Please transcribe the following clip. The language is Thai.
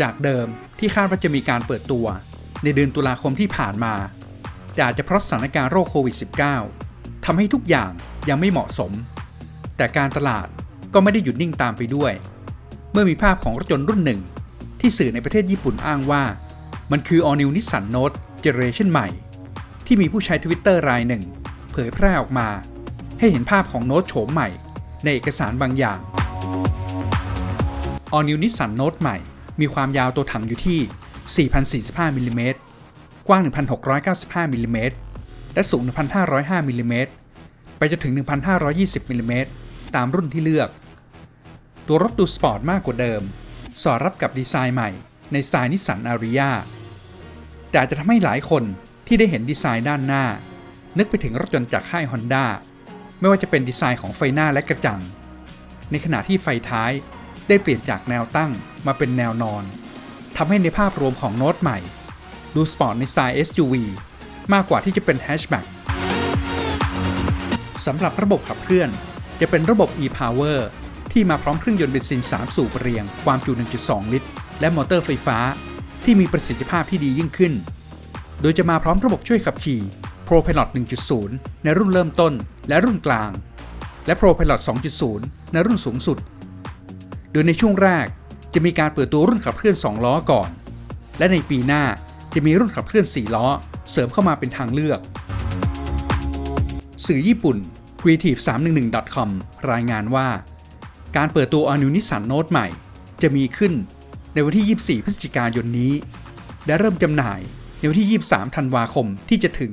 จากเดิมที่คาดว่าจะมีการเปิดตัว ในเดือนตุลาคมที่ผ่านมา แต่อาจจะเพราะสถานการณ์โรคโควิด -19 ทำให้ทุกอย่างยังไม่เหมาะสม แต่การตลาดก็ไม่ได้หยุดนิ่งตามไปด้วย เมื่อมีภาพของรถยนต์รุ่นหนึ่ง ที่สื่อในประเทศญี่ปุ่นอ้างว่า มันคือ All New Nissan Note Generation ใหม่ ที่มีผู้ใช้ทวิตเตอร์รายหนึ่ง เผยแพร่ออกมา ให้เห็นภาพของโน้ตโฉมใหม่ ในเอกสารบางอย่าง All New Nissan Note ใหม่ มีความยาวตัวถังอยู่ที่ 4,045มิลลิเมตรกว้าง 1,695มิลลิเมตรและสูง 1,505มิลลิเมตรไปจนถึง 1,520มิลลิเมตรตามรุ่นที่เลือก ตัวรถดูสปอร์ตมากกว่าเดิม สอดรับกับดีไซน์ใหม่ในสไตล์นิสสันอาริยาแต่จะทำให้หลายคนที่ได้เห็นดีไซน์ด้านหน้า นึกไปถึงรถยนต์จากค่าย Honda ไม่ว่าจะเป็นดีไซน์ของไฟหน้าและกระจัง ในขณะที่ไฟท้าย ได้เปลี่ยนจากแนวตั้งมาเป็นแนวนอนทำให้ในภาพรวมของโน้ตใหม่ ดูสปอร์ตในสไตล์ SUV มากกว่าที่จะเป็นแฮชแบ็กสำหรับระบบขับเคลื่อน จะเป็นระบบ e-power ที่มาพร้อมเครื่องยนต์เบนซิน 3 สูบเรียง ความจุ 1.2 ลิตร และมอเตอร์ไฟฟ้าที่มีประสิทธิภาพที่ดียิ่งขึ้น โดยจะมาพร้อมระบบช่วยขับขี่ Pro Pilot 1.0 ในรุ่นเริ่มต้นและรุ่นกลาง และ Pro Pilot 2.0 ในรุ่นสูงสุด ดยในช่วงแรกจะมีการเปิดตัวรุ่นขับเคลื่อน 2 ล้อก่อน และในปีหน้าจะมีรุ่นขับเคลื่อน 4 ล้อ เสริมเข้ามาเป็นทางเลือก สื่อญี่ปุ่น creative311.com รายงานว่า การเปิดตัว All New Nissan Note ใหม่ จะมีขึ้นในวันที่ 24 พฤศจิกายนนี้ และเริ่มจำหน่ายในวันที่ 23 ธันวาคมที่จะถึง